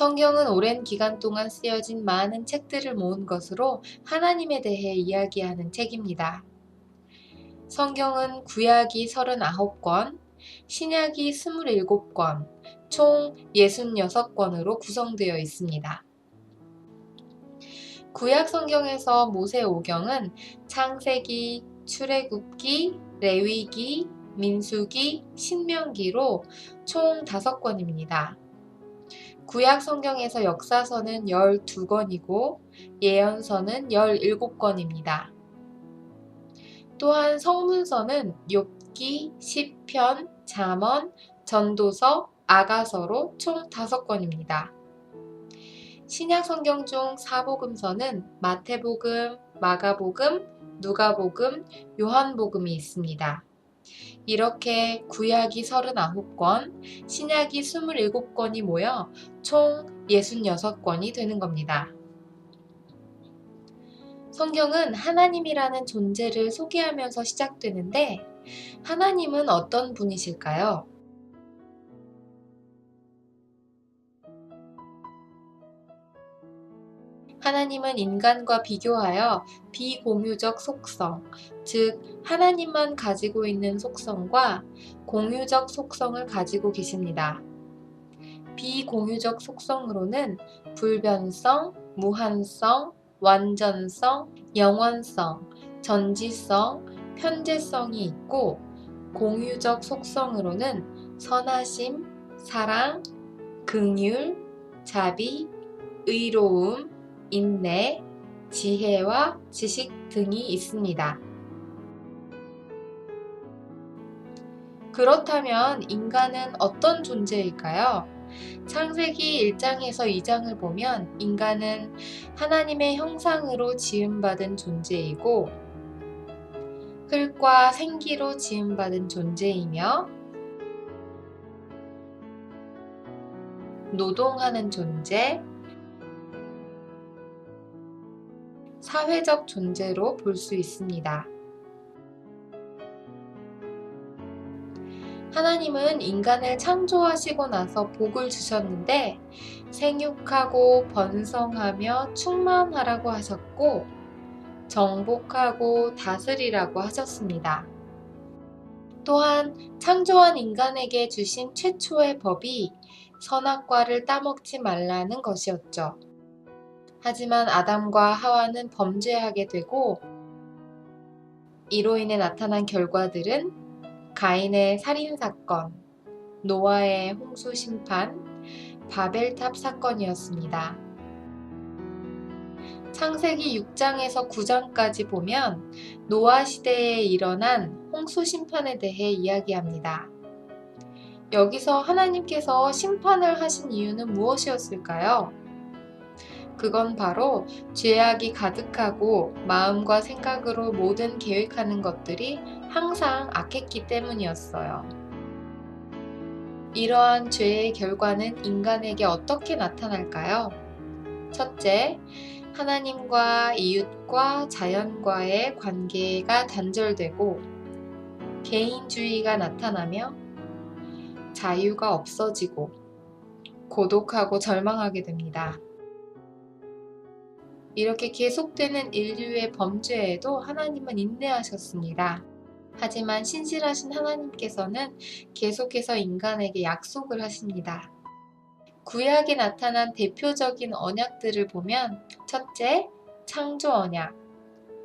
성경은 오랜 기간 동안 쓰여진 많은 책들을 모은 것으로 하나님에 대해 이야기하는 책입니다. 성경은 구약이 39권, 신약이 27권, 총 66권으로 구성되어 있습니다. 구약 성경에서 모세오경은 창세기, 출애굽기, 레위기, 민수기, 신명기로 총 5권입니다. 구약 성경에서 역사서는 12권이고 예언서는 17권입니다. 또한 성문서는 욥기, 시편, 잠언, 전도서, 아가서로 총 5권입니다. 신약 성경 중 사복음서는 마태복음, 마가복음, 누가복음, 요한복음이 있습니다. 이렇게 구약이 39권, 신약이 27권이 모여 총 66권이 되는 겁니다. 성경은 하나님이라는 존재를 소개하면서 시작되는데, 하나님은 어떤 분이실까요? 하나님은 인간과 비교하여 비공유적 속성, 즉, 하나님만 가지고 있는 속성과 공유적 속성을 가지고 계십니다. 비공유적 속성으로는 불변성, 무한성, 완전성, 영원성, 전지성, 편재성이 있고, 공유적 속성으로는 선하심, 사랑, 긍휼, 자비, 의로움, 인내, 지혜와 지식 등이 있습니다. 그렇다면 인간은 어떤 존재일까요? 창세기 1장에서 2장을 보면 인간은 하나님의 형상으로 지음받은 존재이고 흙과 생기로 지음받은 존재이며 노동하는 존재, 사회적 존재로 볼 수 있습니다. 하나님은 인간을 창조하시고 나서 복을 주셨는데 생육하고 번성하며 충만하라고 하셨고 정복하고 다스리라고 하셨습니다. 또한 창조한 인간에게 주신 최초의 법이 선악과를 따먹지 말라는 것이었죠. 하지만 아담과 하와는 범죄하게 되고 이로 인해 나타난 결과들은 가인의 살인 사건, 노아의 홍수 심판, 바벨탑 사건이었습니다. 창세기 6장에서 9장까지 보면 노아 시대에 일어난 홍수 심판에 대해 이야기합니다. 여기서 하나님께서 심판을 하신 이유는 무엇이었을까요? 그건 바로 죄악이 가득하고 마음과 생각으로 모든 계획하는 것들이 항상 악했기 때문이었어요. 이러한 죄의 결과는 인간에게 어떻게 나타날까요? 첫째, 하나님과 이웃과 자연과의 관계가 단절되고 개인주의가 나타나며 자유가 없어지고 고독하고 절망하게 됩니다. 이렇게 계속되는 인류의 범죄에도 하나님은 인내하셨습니다. 하지만 신실하신 하나님께서는 계속해서 인간에게 약속을 하십니다. 구약에 나타난 대표적인 언약들을 보면 첫째, 창조 언약,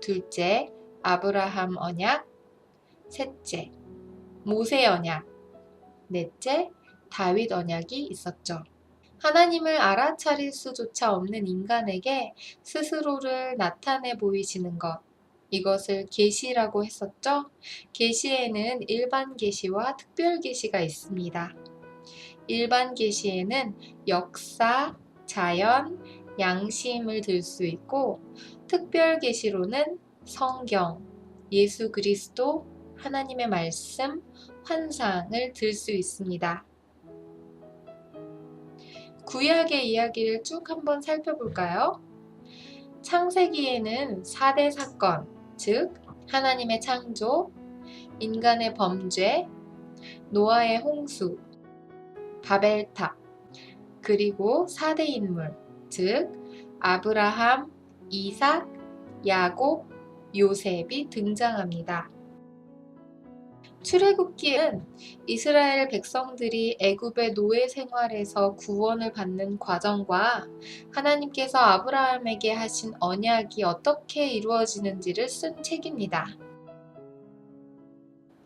둘째, 아브라함 언약, 셋째, 모세 언약, 넷째, 다윗 언약이 있었죠. 하나님을 알아차릴 수조차 없는 인간에게 스스로를 나타내 보이시는 것. 이것을 계시라고 했었죠? 계시에는 일반 계시와 특별 계시가 있습니다. 일반 계시에는 역사, 자연, 양심을 들 수 있고 특별 계시로는 성경, 예수 그리스도, 하나님의 말씀, 환상을 들 수 있습니다. 구약의 이야기를 쭉 한번 살펴볼까요? 창세기에는 4대 사건, 즉 하나님의 창조, 인간의 범죄, 노아의 홍수, 바벨탑, 그리고 4대 인물, 즉 아브라함, 이삭, 야곱, 요셉이 등장합니다. 출애굽기는 이스라엘 백성들이 애굽의 노예 생활에서 구원을 받는 과정과 하나님께서 아브라함에게 하신 언약이 어떻게 이루어지는지를 쓴 책입니다.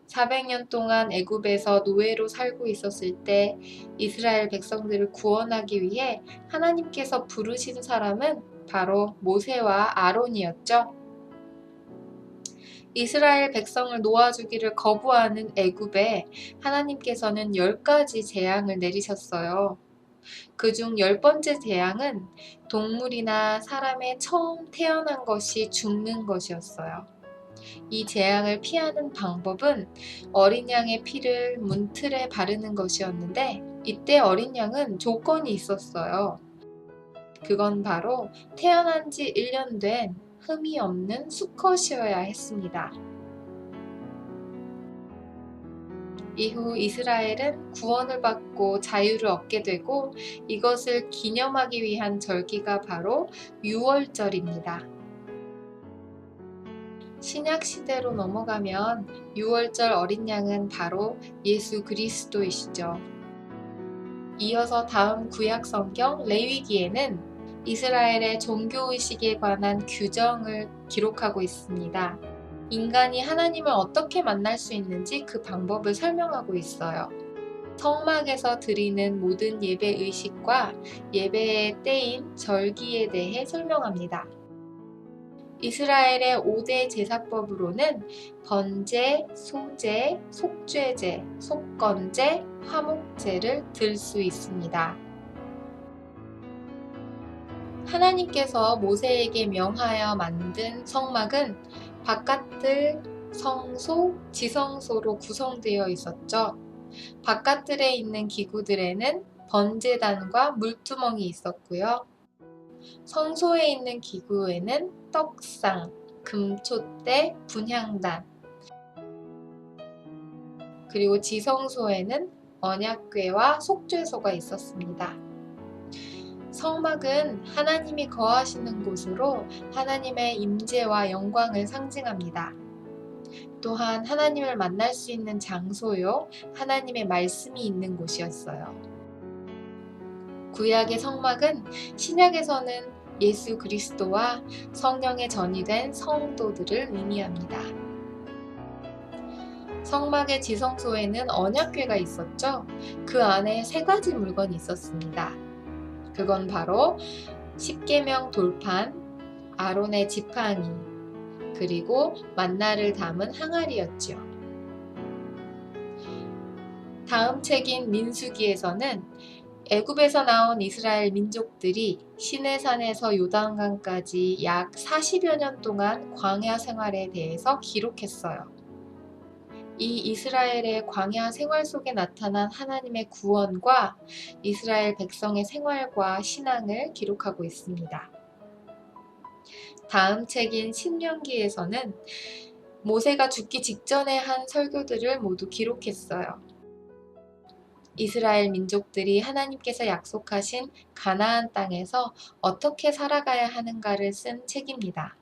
400년 동안 애굽에서 노예로 살고 있었을 때 이스라엘 백성들을 구원하기 위해 하나님께서 부르신 사람은 바로 모세와 아론이었죠. 이스라엘 백성을 놓아주기를 거부하는 애굽에 하나님께서는 열 가지 재앙을 내리셨어요. 그중 열 번째 재앙은 동물이나 사람의 처음 태어난 것이 죽는 것이었어요. 이 재앙을 피하는 방법은 어린 양의 피를 문틀에 바르는 것이었는데 이때 어린 양은 조건이 있었어요. 그건 바로 태어난 지 1년 된 흠이 없는 수컷이어야 했습니다. 이후 이스라엘은 구원을 받고 자유를 얻게 되고 이것을 기념하기 위한 절기가 바로 유월절입니다. 신약 시대로 넘어가면 유월절 어린 양은 바로 예수 그리스도이시죠. 이어서 다음 구약 성경 레위기에는 이스라엘의 종교의식에 관한 규정을 기록하고 있습니다. 인간이 하나님을 어떻게 만날 수 있는지 그 방법을 설명하고 있어요. 성막에서 드리는 모든 예배 의식과 예배의 때인 절기에 대해 설명합니다. 이스라엘의 5대 제사법으로는 번제, 소제, 속죄제, 속건제, 화목제를 들 수 있습니다. 하나님께서 모세에게 명하여 만든 성막은 바깥들, 성소, 지성소로 구성되어 있었죠. 바깥들에 있는 기구들에는 번제단과 물두멍이 있었고요. 성소에 있는 기구에는 떡상, 금촛대, 분향단, 그리고 지성소에는 언약궤와 속죄소가 있었습니다. 성막은 하나님이 거하시는 곳으로 하나님의 임재와 영광을 상징합니다. 또한 하나님을 만날 수 있는 장소요, 하나님의 말씀이 있는 곳이었어요. 구약의 성막은 신약에서는 예수 그리스도와 성령의 전이 된 성도들을 의미합니다. 성막의 지성소에는 언약궤가 있었죠. 그 안에 세 가지 물건이 있었습니다. 그건 바로 십계명 돌판, 아론의 지팡이, 그리고 만나를 담은 항아리였지요. 다음 책인 민수기에서는 애굽에서 나온 이스라엘 민족들이 시내산에서 요단강까지 약 40여 년 동안 광야 생활에 대해서 기록했어요. 이 이스라엘의 광야 생활 속에 나타난 하나님의 구원과 이스라엘 백성의 생활과 신앙을 기록하고 있습니다. 다음 책인 신명기에서는 모세가 죽기 직전에 한 설교들을 모두 기록했어요. 이스라엘 민족들이 하나님께서 약속하신 가나안 땅에서 어떻게 살아가야 하는가를 쓴 책입니다.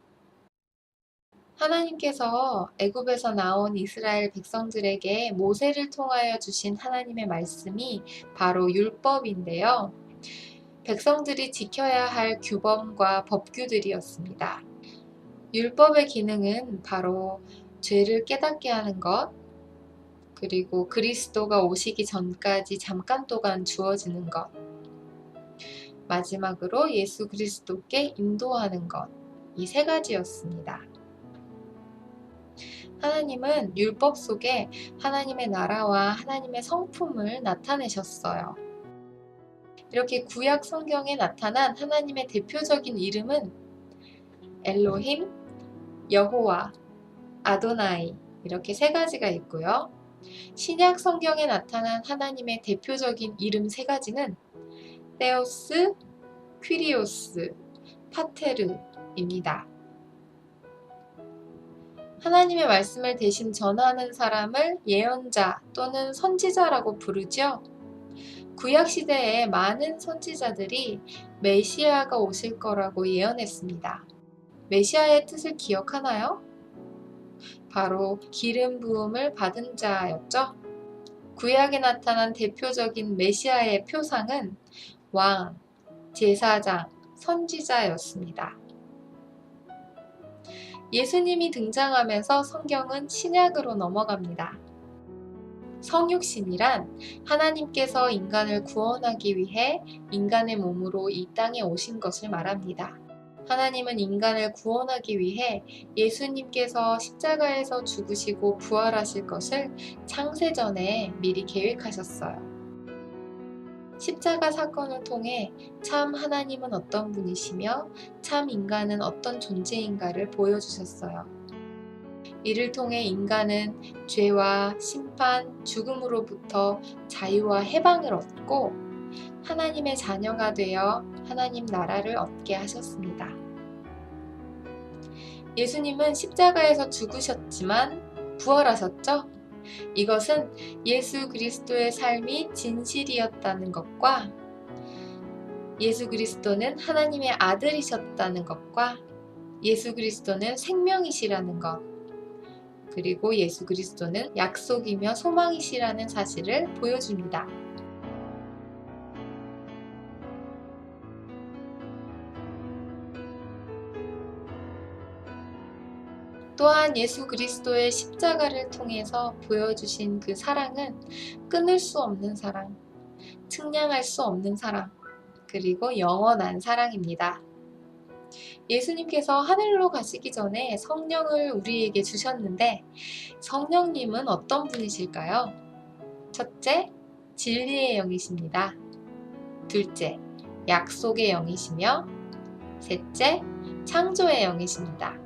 하나님께서 애굽에서 나온 이스라엘 백성들에게 모세를 통하여 주신 하나님의 말씀이 바로 율법인데요. 백성들이 지켜야 할 규범과 법규들이었습니다. 율법의 기능은 바로 죄를 깨닫게 하는 것, 그리고 그리스도가 오시기 전까지 잠깐 동안 주어지는 것. 마지막으로 예수 그리스도께 인도하는 것. 이 세 가지였습니다. 하나님은 율법 속에 하나님의 나라와 하나님의 성품을 나타내셨어요. 이렇게 구약 성경에 나타난 하나님의 대표적인 이름은 엘로힘, 여호와, 아도나이 이렇게 세 가지가 있고요. 신약 성경에 나타난 하나님의 대표적인 이름 세 가지는 테오스, 퀴리오스, 파테르입니다. 하나님의 말씀을 대신 전하는 사람을 예언자 또는 선지자라고 부르죠. 구약 시대에 많은 선지자들이 메시아가 오실 거라고 예언했습니다. 메시아의 뜻을 기억하나요? 바로 기름 부음을 받은 자였죠. 구약에 나타난 대표적인 메시아의 표상은 왕, 제사장, 선지자였습니다. 예수님이 등장하면서 성경은 신약으로 넘어갑니다. 성육신이란 하나님께서 인간을 구원하기 위해 인간의 몸으로 이 땅에 오신 것을 말합니다. 하나님은 인간을 구원하기 위해 예수님께서 십자가에서 죽으시고 부활하실 것을 창세전에 미리 계획하셨어요. 십자가 사건을 통해 참 하나님은 어떤 분이시며 참 인간은 어떤 존재인가를 보여주셨어요. 이를 통해 인간은 죄와 심판, 죽음으로부터 자유와 해방을 얻고 하나님의 자녀가 되어 하나님 나라를 얻게 하셨습니다. 예수님은 십자가에서 죽으셨지만 부활하셨죠? 이것은 예수 그리스도의 삶이 진실이었다는 것과 예수 그리스도는 하나님의 아들이셨다는 것과 예수 그리스도는 생명이시라는 것, 그리고 예수 그리스도는 약속이며 소망이시라는 사실을 보여줍니다. 또한 예수 그리스도의 십자가를 통해서 보여주신 그 사랑은 끊을 수 없는 사랑, 측량할 수 없는 사랑, 그리고 영원한 사랑입니다. 예수님께서 하늘로 가시기 전에 성령을 우리에게 주셨는데 성령님은 어떤 분이실까요? 첫째, 진리의 영이십니다. 둘째, 약속의 영이시며 셋째, 창조의 영이십니다.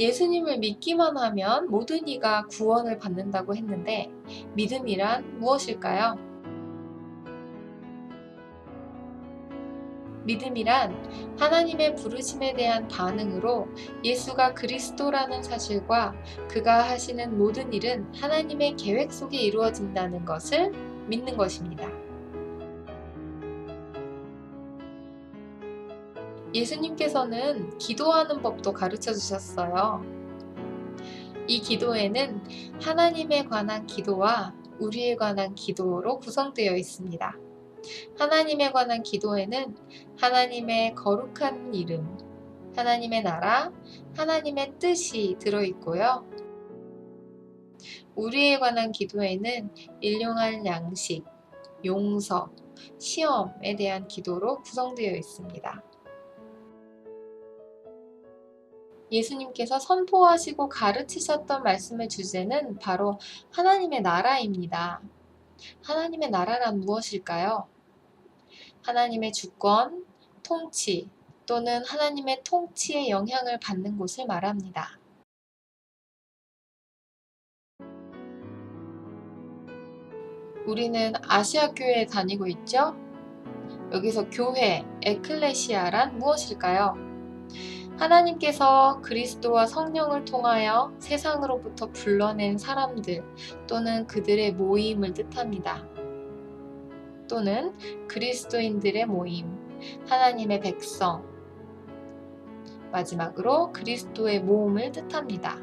예수님을 믿기만 하면 모든 이가 구원을 받는다고 했는데 믿음이란 무엇일까요? 믿음이란 하나님의 부르심에 대한 반응으로 예수가 그리스도라는 사실과 그가 하시는 모든 일은 하나님의 계획 속에 이루어진다는 것을 믿는 것입니다. 예수님께서는 기도하는 법도 가르쳐 주셨어요. 이 기도에는 하나님에 관한 기도와 우리에 관한 기도로 구성되어 있습니다. 하나님에 관한 기도에는 하나님의 거룩한 이름, 하나님의 나라, 하나님의 뜻이 들어 있고요. 우리에 관한 기도에는 일용할 양식, 용서, 시험에 대한 기도로 구성되어 있습니다. 예수님께서 선포하시고 가르치셨던 말씀의 주제는 바로 하나님의 나라입니다. 하나님의 나라란 무엇일까요? 하나님의 주권, 통치 또는 하나님의 통치의 영향을 받는 곳을 말합니다. 우리는 아시아 교회에 다니고 있죠? 여기서 교회, 에클레시아란 무엇일까요? 하나님께서 그리스도와 성령을 통하여 세상으로부터 불러낸 사람들 또는 그들의 모임을 뜻합니다. 또는 그리스도인들의 모임, 하나님의 백성, 마지막으로 그리스도의 모음을 뜻합니다.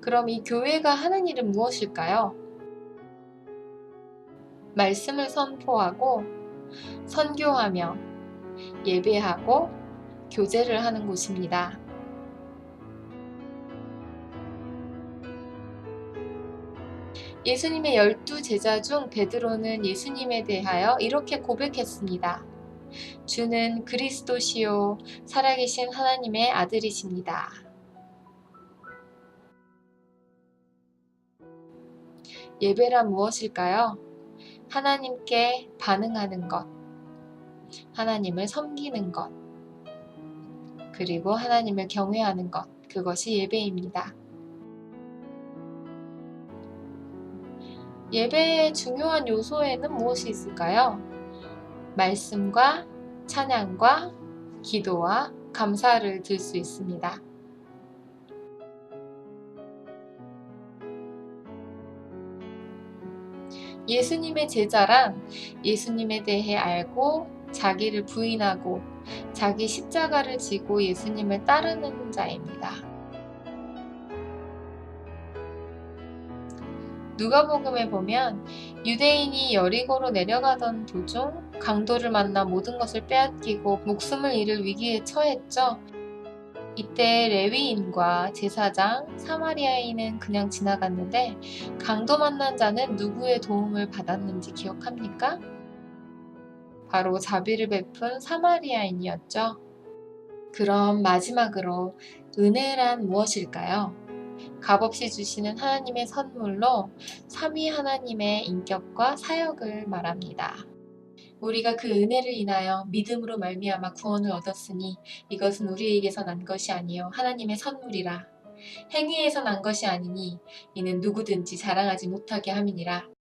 그럼 이 교회가 하는 일은 무엇일까요? 말씀을 선포하고 선교하며 예배하고 교제를 하는 곳입니다. 예수님의 열두 제자 중 베드로는 예수님에 대하여 이렇게 고백했습니다. 주는 그리스도시요 살아계신 하나님의 아들이십니다. 예배란 무엇일까요? 하나님께 반응하는 것, 하나님을 섬기는 것, 그리고 하나님을 경외하는 것, 그것이 예배입니다. 예배의 중요한 요소에는 무엇이 있을까요? 말씀과 찬양과 기도와 감사를 들 수 있습니다. 예수님의 제자란 예수님에 대해 알고 자기를 부인하고 자기 십자가를 지고 예수님을 따르는 자입니다. 누가복음에 보면 유대인이 여리고로 내려가던 도중 강도를 만나 모든 것을 빼앗기고 목숨을 잃을 위기에 처했죠. 이때 레위인과 제사장, 사마리아인은 그냥 지나갔는데 강도 만난 자는 누구의 도움을 받았는지 기억합니까? 바로 자비를 베푼 사마리아인이었죠. 그럼 마지막으로 은혜란 무엇일까요? 값없이 주시는 하나님의 선물로 삼위 하나님의 인격과 사역을 말합니다. 우리가 그 은혜를 인하여 믿음으로 말미암아 구원을 얻었으니 이것은 우리에게서 난 것이 아니요 하나님의 선물이라 행위에서 난 것이 아니니 이는 누구든지 자랑하지 못하게 함이니라